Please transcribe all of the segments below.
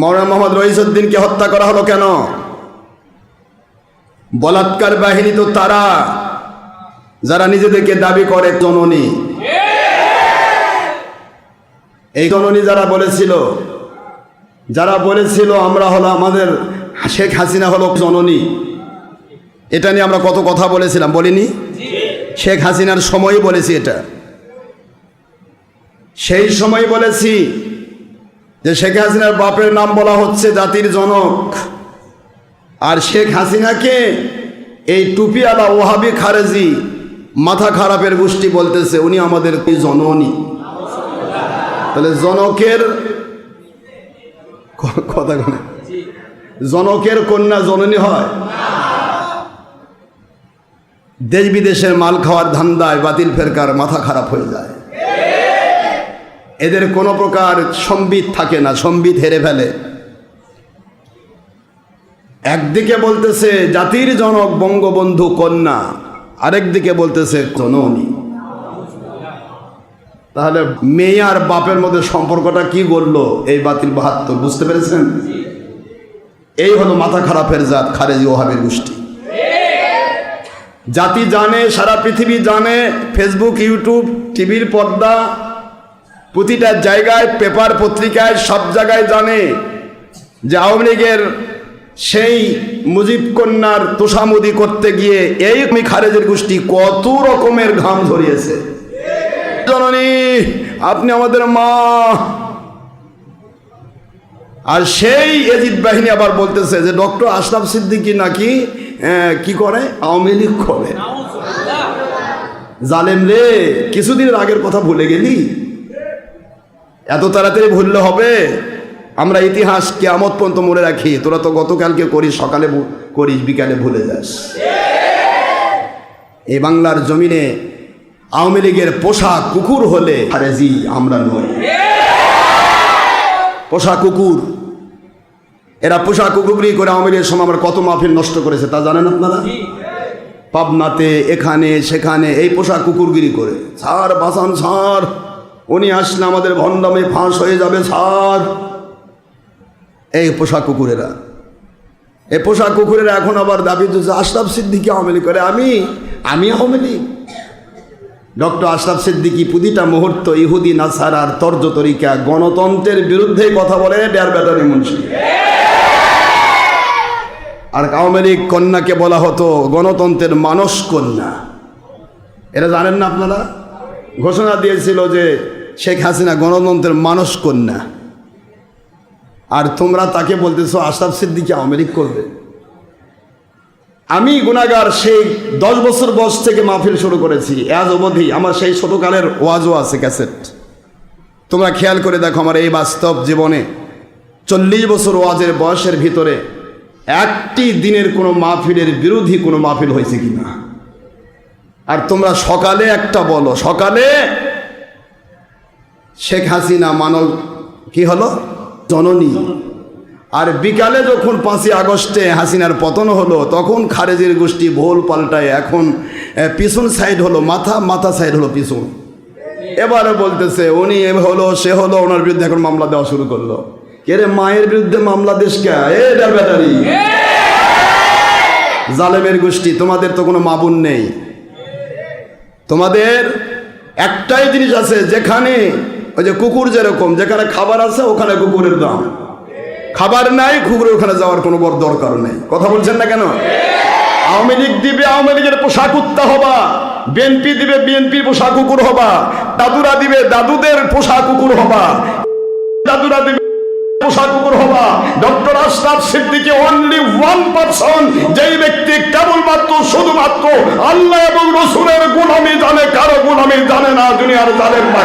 মৌলানা মোহাম্মদ রহিসুদ্দিনকে হত্যা করা হলো কেন? বলাৎকার বাহিনী তো তারা, যারা নিজেদেরকে দাবি করে জননী। এই জননী যারা বলেছিল যারা বলেছিল আমরা হলো আমাদের শেখ হাসিনা হলো জননী, এটা নিয়ে আমরা কত কথা বলেছিলাম, বলিনি? শেখ হাসিনার সময় বলেছি এটা। সেই সময় বলেছি যে শেখ হাসিনার বাপের নাম বলা হচ্ছে জাতির জনক। আর শেখ হাসিনাকে এই টুপিওয়ালা ওহাবি খারেজি মাথা খারাপের গোষ্ঠী বলতেছে, উনি আমাদের জননী। তাহলে জনকের কথা জনকের কন্যা জননী হয়। দেশ বিদেশের মাল খাওয়ার ধান্দায় বাতিল ফেরকার মাথা খারাপ হয়ে যায়। এদের কোনো প্রকার সম্বিত থাকে না, সম্বিত হেরে ফেলে। একদিকে বলতেছে, জাতির জনক, বঙ্গবন্ধু কন্যা। আরেকদিকে বলতেছে, জননী। তাহলে মেয়ে আর বাপের মধ্যে সম্পর্কটা কি করল এই বাতিল বাহাত্তর, বুঝতে পেরেছেন? এই হলো মাথা খারাপের জাত, খারেজি ওহাবের গোষ্ঠী। জাতি জানে, সারা পৃথিবী জানে ফেসবুক ইউটিউব টিভির পর্দা প্রতিটা জায়গায় পেপার পত্রিকায় সব জায়গায় জানে যে আওয়ামী লীগের সেই মুজিব কন্যার তোষামুদি করতে গিয়ে এই খারেজের গোষ্ঠী কত রকমের ঘাম ধরিয়েছে। জননী, আপনি আমাদের মা। আর সেই এজিদ বাহিনী আবার বলতেছে যে ডক্টর আশরাফ সিদ্দিকী নাকি কি করে? আওয়ামী লীগ করে। জালেম রে, কিছুদিনের আগের কথা ভুলে গেলি? এত তাড়াতাড়ি ভুললে হবে? আমরা ইতিহাস কেয়ামত পর্যন্ত মনে রাখি। তোরা তো গতকালকে করিস সকালে করিস বিকালে ভুলে যাস। এই বাংলার জমিনে আওয়ামী লীগের পোষা কুকুর হলে হারেজি আমরা নই। পোষা কুকুর। এরা পোষা কুকুরি করে আওয়ামী লীগের সময় আমরা কত মাহফিল নষ্ট করেছে তা জানেন আপনারা? পাবনাতে এখানে সেখানে এই পোষা কুকুরগিরি করে। ছাড় বাসান ছাড়। উনি আসলে আমাদের ভণ্ডামে ফাঁস হয়ে যাবে ছাড় এই পোষা কুকুরেরা। এ পোষা কুকুরেরা এখন আবার দাবি তুলছে আশরাফ সিদ্দিকি আওয়ামী করে। আমি আমি আওয়ামী লীগ। ডক্টর আশরাফ সিদ্দিকি প্রতিটা মুহূর্ত ইহুদি নাসারার তর্জ তরিকা গণতন্ত্রের বিরুদ্ধে কথা বলে ডেয়ার ব্যাটারি মুন্সি। আর আওয়ামী লীগ কন্যাকে বলা হতো গণতন্ত্রের মানস কন্যা। এটা জানেন না আপনারা? ঘোষণা দিয়েছিল যে শেখ হাসিনা গণতন্ত্রের মানস কন্যা। আর তোমরা তাকে বলতেছো, আশরাফ সিদ্দিকি আওয়ামী লীগ করবে। আমি গুণাগার সেই দশ বছর বয়স থেকে মাহফিল শুরু করেছি। আজ অবধি আমার সেই ছোটকালের ওয়াজও আছে, ক্যাসেট। তোমরা খেয়াল করে দেখো আমার এই বাস্তব জীবনে চল্লিশ বছর ওয়াজের বয়সের ভিতরে একটি দিনের কোনো মাহফিলের বিরোধী কোনো মাহফিল হয়েছে কিনা? আর তোমরা সকালে একটা বলো, সকালে শেখ হাসিনা মানব কি হলো? জননী। আর বিকালে যখন পাঁচই আগস্টে হাসিনার পতন হলো, তখন খারেজের গোষ্ঠী ভোল পাল্টায়, এখন পিছন সাইড হলো মাথা মাথা সাইড হলো পিছন। এবারে বলতেছে, উনি এ হলো, সে হলো, ওনার বিরুদ্ধে এখন মামলা দেওয়া শুরু করল। কে রে, মায়ের বিরুদ্ধে মামলা দেশকে এ ডার ব্যাটারি। জালেমের গোষ্ঠী, তোমাদের তো কোনো মাবুন নেই। তোমাদের একটাই জিনিস আছে, যেখানে ওই যে কুকুর যেরকম, যেখানে খাবার আছে ওখানে কুকুরের দাম। খাবার নাই, কুকুরের ওখানে যাওয়ার কোনো বড় দরকার নেই। কথা বলছেন না কেন? আওয়ামী লীগ দিবে, আওয়ামী লীগের পোশাক কুত্তা হবা। বিএনপি দিবে বিএনপির পোশাক কুকুর হবা। দাদুরা দিবে, দাদুদের পোশাক কুকুর হবা। দাদুরা দিবে, পোশাক কুকুর হবা। Doctor Ashraf Siddiqui only one person যেই ব্যক্তি কেবলমাত্র, শুধুমাত্র আল্লাহ এবং রসুলের গুলামি জানে, কারও গুলামি জানে না, দুনিয়ার জানেন না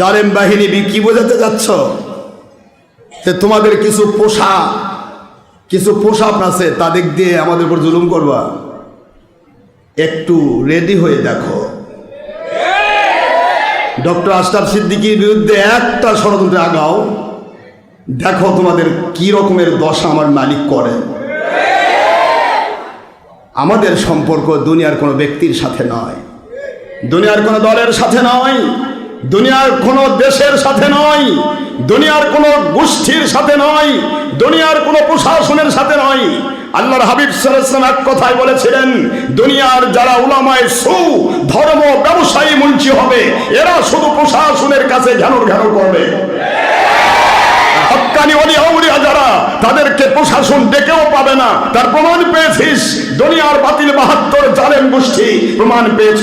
জালেম বাহিনী কি বোঝাতে যাচ্ছ? যে তোমাদের কিছু পোষা কিছু পোশাক আছে তাদের দিয়ে আমাদের উপর জুলুম করবা। একটু রেডি হয়ে দেখো। ডক্টর আশরাফ সিদ্দিকীর বিরুদ্ধে একটা ষড়যন্ত্রে আগাও। দেখো তোমাদের কি রকমের দশা আমার মালিক করে। আমাদের সম্পর্ক দুনিয়ার কোনো ব্যক্তির সাথে নয়। দুনিয়ার কোনো দলের সাথে নয়। দুনিয়ার কোনো দেশের সাথে নয়, দুনিয়ার কোনো গোষ্ঠীর সাথে নয়, দুনিয়ার কোনো প্রশাসনের সাথে নয়। আল্লাহর হাবিব সাল্লাল্লাহু এক কথায় বলেছিলেন, দুনিয়ার যারা উলামায় সু, ধর্ম ব্যবসায়ী মুন্সি হবে, এরা শুধু প্রশাসনের কাছে ঘ্যানোর ঘ্যানোর করবে। হক্কানি অলি আউলিয়া যারা, তাদেরকে প্রশাসন ডেকেও পাবে না। তার প্রমাণ পেয়েছিস? দুনিয়ার বাতিল বাহাত্তর জালেম গোষ্ঠী, প্রমাণ পেয়েছ।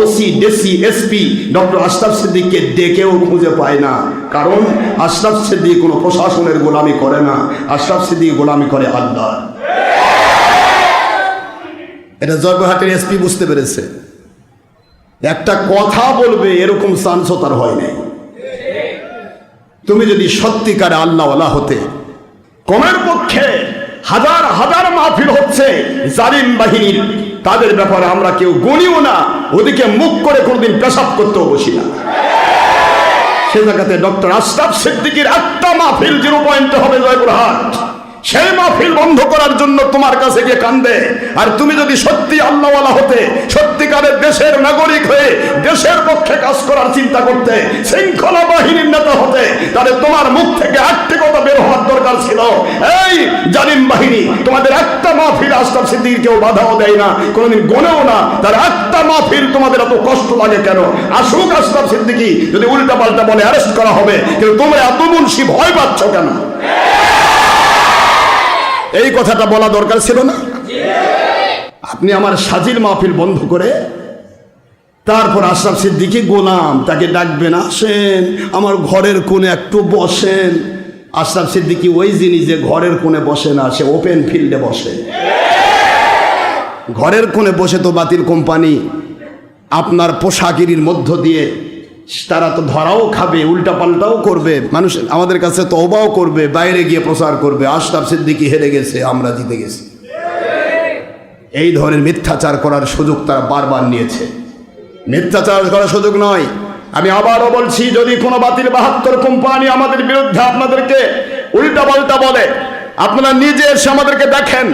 OC DC SP doctor Ashraf সিদ্দিককে ডেকেও খুঁজে পায় না। কারণ আশরাফ সিদ্দিক কোনো প্রশাসনের গোলামি করে না। আশরাফ সিদ্দিক গোলামি করে আল্লাহ এটা জয়পুরহাটের এসপি বুঝতে পেরেছে। একটা কথা বলবে, এরকম চান্সও তার হয় নাই। তুমি যদি সত্যিকারে আল্লাহওয়ালা হতে, কমের পক্ষে হাজার হাজার মাহফিল হচ্ছে জালিম বাহিনীর, তাদের ব্যাপারে আমরা কেউ গণিও না, ওদিকে মুখ করে কোনোদিন পেশাব করতেও বসি না। সে জায়গাতে ডক্টর আশরাফ সিদ্দিকির একটা মাহফিল জিরো পয়েন্টে হবে জয়পুরহাট। সেই মাহফিল বন্ধ করার জন্য তোমার কাছে গিয়ে কান্দে। আর তুমি যদি সত্যি আল্লাহওয়ালা হতে, সত্যিকারের দেশের নাগরিক হয়ে, দেশের পক্ষে কাজ করার চিন্তা করতে, শৃঙ্খলা বাহিনীর নেতা হতে, তাহলে তোমার মুখ থেকে কথা বের হওয়ার দরকার ছিল। এই জালিম বাহিনী, তোমাদের একটা মাহফিল আশরাফ সিদ্দিকির কেউ বাধাও দেয় না, কোনোদিন গনেও না। তার একটা মাহফিল তোমাদের এত কষ্ট লাগে কেন? আসুক আশরাফ সিদ্দিকি, যদি উল্টা পাল্টা বলে অ্যারেস্ট করা হবে, কিন্তু তোমরা এত মুন্সি ভয় পাচ্ছ কেন? এই কথাটা বলা দরকার ছিল না? আপনি আমার সাজির মাহফিল বন্ধ করে তারপর আশরাফ সিদ্দিকি গোলাম তাকে ডাকবেন, আসেন, আমার ঘরের কোণে একটু বসেন। আশরাফ সিদ্দিকি ওই জিনিস যে ঘরের কোণে বসে না, সে ওপেন ফিল্ডে বসে। ঘরের কোণে বসে তো বাতিল কোম্পানি, আপনার পোশাকিরির মধ্য দিয়ে তারা তো ধরাও খাবে উল্টা পাল্টাও করবে। মানুষ আমাদের কাছে তওবাও করবে, বাইরে গিয়ে প্রচার করবে। আশরাফ সিদ্দিকি হেরে গেছে, আমরা জিতে গেছি। এই ধরনের মিথ্যাচার করার সুযোগ তারা বারবার নিয়েছে। মিথ্যাচার করার সুযোগ নয়। আমি আবারও বলছি, যদি কোনো বাতিল বাহাত্তর কোম্পানি আমাদের বিরুদ্ধে আপনাদেরকে উল্টা পাল্টা বলে, আপনারা নিজে এসে আমাদেরকে দেখেন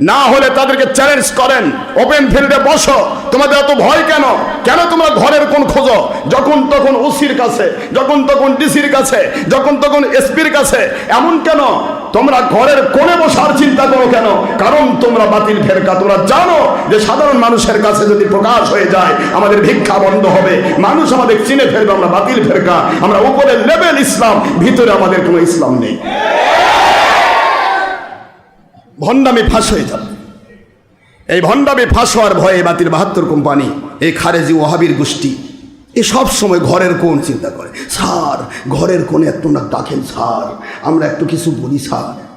না হলে তাদেরকে চ্যালেঞ্জ করেন। ওপেন ফিল্ডে বসো। তোমাদের এত ভয় কেন? কেন তোমরা ঘরের কোন খোঁজো? যখন তখন ওসির কাছে, যখন তখন ডিসির কাছে, যখন তখন এসপির কাছে। এমন কেন? তোমরা ঘরের কোণে বসার চিন্তা করো কেন? কারণ তোমরা বাতিল ফেরকা। তোমরা জানো যে সাধারণ মানুষের কাছে যদি প্রকাশ হয়ে যায়, আমাদের ভিক্ষা বন্ধ হবে। মানুষ আমাদের চিনে ফেলবে, আমরা বাতিল ফেরকা। আমরা উপরে লেভেল ইসলাম, ভিতরে আমাদের কোনো ইসলাম নেই। ভণ্ডামি ফাঁস হয়ে যাবে। এই ভণ্ডামি ফাঁস হওয়ার ভয়ে বাতিল বাহাত্তর কোম্পানি, এই খারেজি ওহাবির গোষ্ঠী, এ সব সময় ঘরের কোন চিন্তা করে। স্যার, ঘরের কোণে এত না ডাকেন, স্যার। আমরা একটু কিছু বলি, স্যার।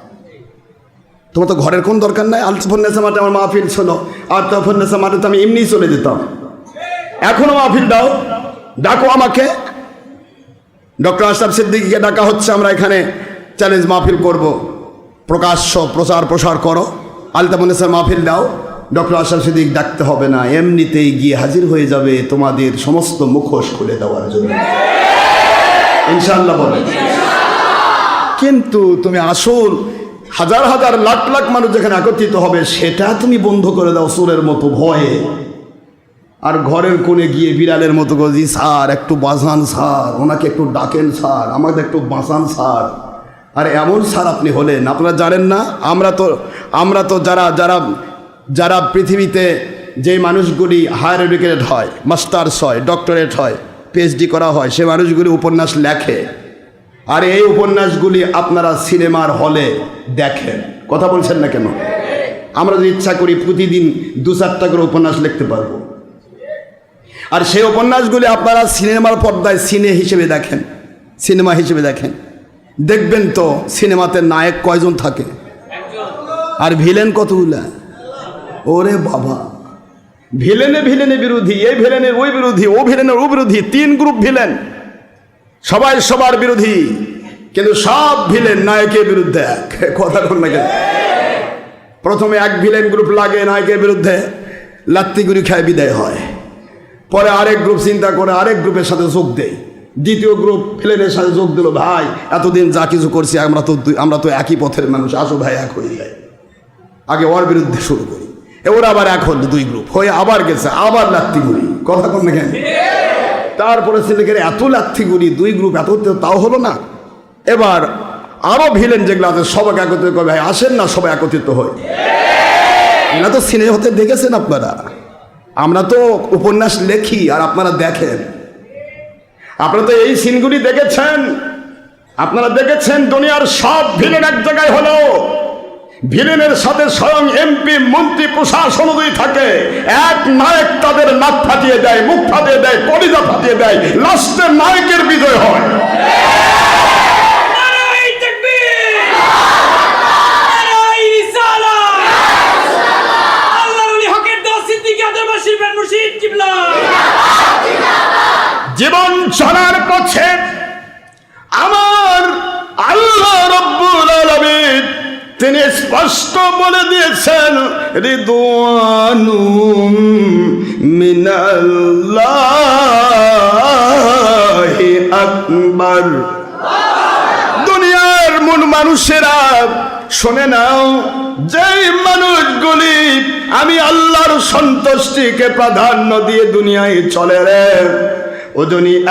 তোমার তো ঘরের কোন দরকার নাই। আলতফন্নেসা মাঠে আমার মাহফিল ছিল। আলতফন্নেসা মাঠে তো আমি এমনিই চলে যেতাম। এখনও মাহফিল দাও। ডাকো আমাকে। ডক্টর আশরাফ সিদ্দিকিকে ডাকা হচ্ছে। আমরা এখানে চ্যালেঞ্জ মাহফিল করব। প্রকাশ্য প্রচার প্রসার করো। আলতামনেসার মাহফিল দাও। ডক্টর আশরাফ সিদ্দিক ডাকতে হবে না। এমনিতেই গিয়ে হাজির হয়ে যাবে তোমাদের সমস্ত মুখোশ খুলে দেওয়ার জন্য। ইনশাল্লাহ বলে। কিন্তু তুমি আসল হাজার হাজার লাখ লাখ মানুষ যেখানে একত্রিত হবে, সেটা তুমি বন্ধ করে দাও সুরের মতো ভয়ে। আর ঘরের কোণে গিয়ে বিড়ালের মতো গজি, স্যার, একটু বাঁচান স্যার, ওনাকে একটু ডাকেন স্যার, আমাকে একটু বাঁচান স্যার। আর এমন স্যার আপনি হলেন, আপনারা জানেন না? আমরা তো আমরা তো যারা যারা যারা পৃথিবীতে যে মানুষগুলি হায়ার এডুকেটেড হয়, মাস্টার্স হয়, ডক্টরেট হয় পিএইচডি করা হয়, সে মানুষগুলি উপন্যাস লেখে। আর এই উপন্যাসগুলি আপনারা সিনেমার হলে দেখেন। কথা বলছেন না কেন? আমরা যদি ইচ্ছা করি প্রতিদিন দু চারটা করে উপন্যাস লিখতে পারব। আর সেই উপন্যাসগুলি আপনারা সিনেমার পর্দায় সিনে হিসেবে দেখেন, সিনেমা হিসেবে দেখেন। দেখবেন তো সিনেমাতে নায়ক কয়জন থাকে? আর ভিলেন কতগুলা? ওরে বাবা। ভিলেনে ভিলেনে বিরোধী, এই ভিলেনের ওই বিরোধী, ও ভিলেনের ও বিরোধী, তিন গ্রুপ ভিলেন। সবাই সবার বিরোধী, কিন্তু সব ভিলেন নায়কের বিরুদ্ধে। এক কথা বল না প্রথমে এক ভিলেন গ্রুপ লাগে নায়কের বিরুদ্ধে, লাত্তিগুড়ি খায় বিদায় হয়। পরে আরেক গ্রুপ চিন্তা করে আরেক গ্রুপের সাথে যোগ দেয়। দ্বিতীয় গ্রুপ প্লেনের সাথে যোগ দিল, ভাই, এতদিন যা কিছু করছি, আমরা তো আমরা তো একই পথের মানুষ, আসো ভাই, এক হয়ে যায় আগে ওর বিরুদ্ধে শুরু করি। ওরা আবার এক হল দুই গ্রুপ হয়ে আবার গেছে, আবার লাত্তি গুলি কথা কন না কেন? তারপরে ছেলেকে এত লাত্তি গুলি দুই গ্রুপ এত তাও হলো না। এবার আরও ভিলেন যেগুলো আছে সবাই একত্রিত করে, ভাই, আসেন না, সবাই একত্রিত হয় এরা তো সিনে হতে দেখেছেন আপনারা। আমরা তো উপন্যাস লেখি, আর আপনারা দেখেন। আপনারা তো এই সিনগুলি দেখেছেন। আপনারা দেখেছেন দুনিয়ার সব ভিলেন এক জায়গায় হলো। ভিলেনের সাথে স্বয়ং এমপি মন্ত্রী, প্রশাসন দুই থাকে। এক নায়ক তাদের নাক ফাটিয়ে দেয়, মুখ ফাটিয়ে দেয়, কলিজা ফাটিয়ে দেয়। লাস্টে নায়কের বিজয় হয়। জীবন চলার পথে আমার আল্লাহ রব্বুল আলামিন তিনি স্পষ্ট বলে দিয়েছেন, রিদওয়ানুম মিনাল্লাহি আকবার। দুনিয়ার মন মানুষেরা, শোনে নাও, যেই মানুষগুলি আমি আল্লাহর সন্তুষ্টিকে প্রাধান্য দিয়ে দুনিয়ায় চলে রে ও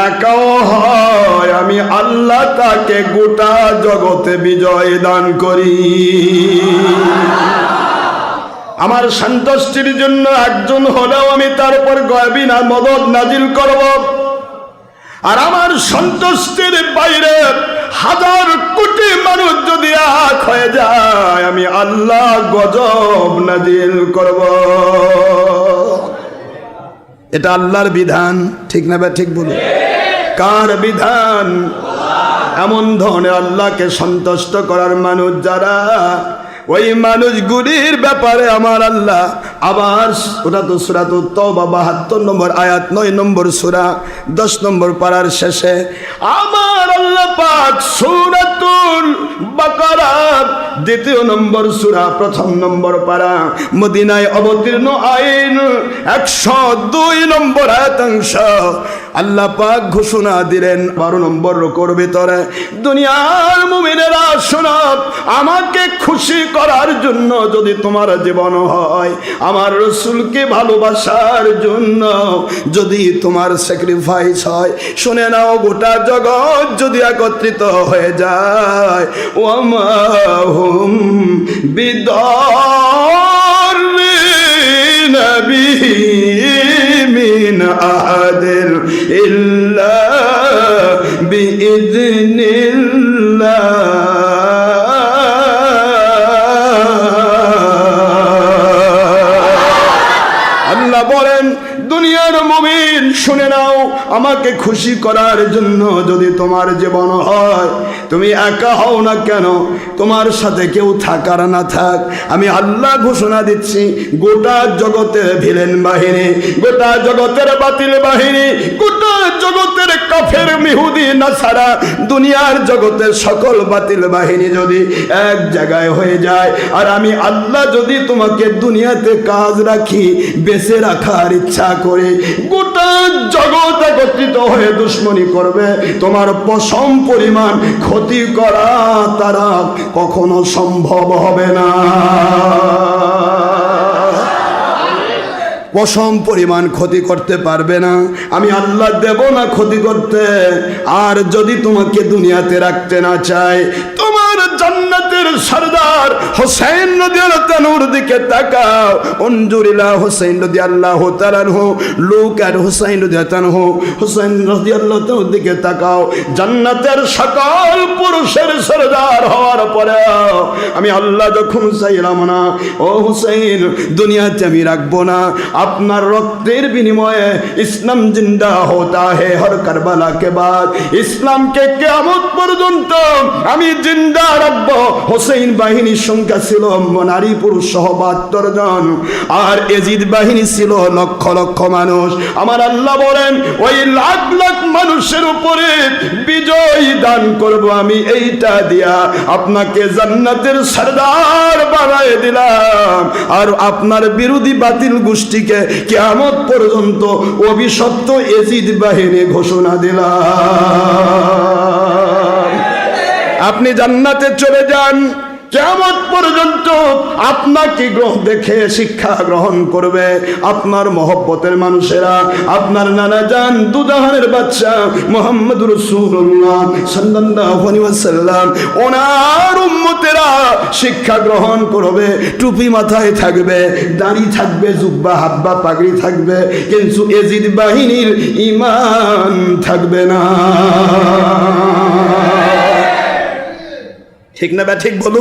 একাও হয়, আমি আল্লাহ তাকে গোটা জগতে বিজয় দান করি। আমার সন্তুষ্টির জন্য একজন হলেও আমি তার উপর গয়বিনা মদত নাজিল করব। আর আমার সন্তুষ্টির বাইরে হাজার কোটি মানুষ যদি এক হয়ে যায়, আমি আল্লাহ গজব নাজিল করব। এটা আল্লাহর বিধান, ঠিক না বা ঠিক বলুন কার বিধান? এমন ধরনের আল্লাহকে সন্তুষ্ট করার মানুষ যারা ওই মানুষগুলির ব্যাপারে আমার আল্লাহ আবার ওটা তো সুরা তো তবা বাহাত্তর নম্বর আয়াত, নয় নম্বর সুরা, দশ নম্বর পাড়ার শেষে, আমার আল্লাহ পাক সুরাতুল বাকারা, দ্বিতীয় নম্বর সুরা, প্রথম নম্বর পাড়া, মদিনায় অবতীর্ণ আইন, একশো দুই নম্বর আয়াতাংশ, আল্লাহ পাক ঘোষণা দিলেন, বারো নম্বর রোকর ভিতরে, দুনিয়ার মুমিনেরা শোনব আমাকে খুশি করার জন্য যদি তোমার জীবন হয়, আমার রসুলকে ভালোবাসার জন্য যদি তোমার স্যাক্রিফাইস হয়, শুনে নাও গোটা জগৎ যদি একত্রিত হয়ে যায়। ও হুম বিদ মিন ইল্লা বিইজনিল আল্লাহ বলেন, দুনিয়ার মুমিন, শুনে নাও, আমাকে খুশি করার জন্য যদি তোমার জীবন হয়, তুমি একা হও না কেন? তোমার সাথে কেউ থাকার না থাক। আমি আল্লাহ ঘোষণা দিচ্ছি, গোটা জগতের ভিলেন বাহিনী, গোটা জগতের বাতিল বাহিনী, গোটা জগতের কাফের মিহুদি না ছাড়া দুনিয়ার জগতের সকল বাতিল বাহিনী যদি এক জায়গায় হয়ে যায়, আর আমি আল্লাহ যদি তোমাকে দুনিয়াতে কাজ রাখি, বেঁচে রাখার ইচ্ছা করে গোটা জগৎ একত্রিত হয়ে দুশ্মনী করবে। তোমার পশম পরিমাণ ক্ষতি করা তারা কখনো সম্ভব হবে না। পশম পরিমাণ ক্ষতি করতে পারবে না। আমি আল্লাহ দেব না ক্ষতি করতে। আর যদি তোমাকে দুনিয়াতে রাখতে না চাই তোমার জান্নাতের সর্দার হোসেন নদী তানুর দিকে তাকাও। অঞ্জুরিলা হোসেন নদী আল্লাহ তালানহু লুক আর হোসেন নদী তানহু হোসেন নদী আল্লাহ দিকে তাকাও। জান্নাতের সকল পুরুষের সর্দার হওয়ার পরে আমি আল্লাহ যখন চাইলাম না, ও হুসেন দুনিয়াতে আমি রাখব না। আপনার রক্তের বিনিময়ে ইসলাম জিন্দা হতা হে হর কারবালা কে বাদ। ইসলামকে কেমন পর্যন্ত আমি জিন্দা রাখব। হোসেন বাহিনী বাহিনীর সংখ্যা ছিল নারী, পুরুষ সহ বাহাত্তর জন। আর এজিদ বাহিনী ছিল লক্ষ লক্ষ মানুষ। আমার আল্লাহ বলেন, ওই লাখ লাখ মানুষের উপরে বিজয় দান করব আমি, এইটা দিয়া আপনাকে জান্নাতের সরদার বানায় দিলাম। আর আপনার বিরোধী বাতিল গোষ্ঠীকে কেমন পর্যন্ত অভিশপ্ত এজিদ বাহিনী ঘোষণা দিলাম। আপনি জান্নাতে চলে যান। কেমন পর্যন্ত আপনাকে গ্রহ দেখে শিক্ষা গ্রহণ করবে। আপনার মহব্বতের মানুষেরা, আপনার নানা যান দুজাহানের বাচ্চা মোহাম্মদ রসুল্লাহ সাল্লাল্লাহু ওনার উম্মতেরা শিক্ষা গ্রহণ করবে, টুপি মাথায় থাকবে, দাড়ি থাকবে, জুব্বা, হাব্বা, পাগড়ি থাকবে, কিন্তু এজিদ বাহিনীর ইমান থাকবে না। ঠিক না ব্যা ঠিক বলো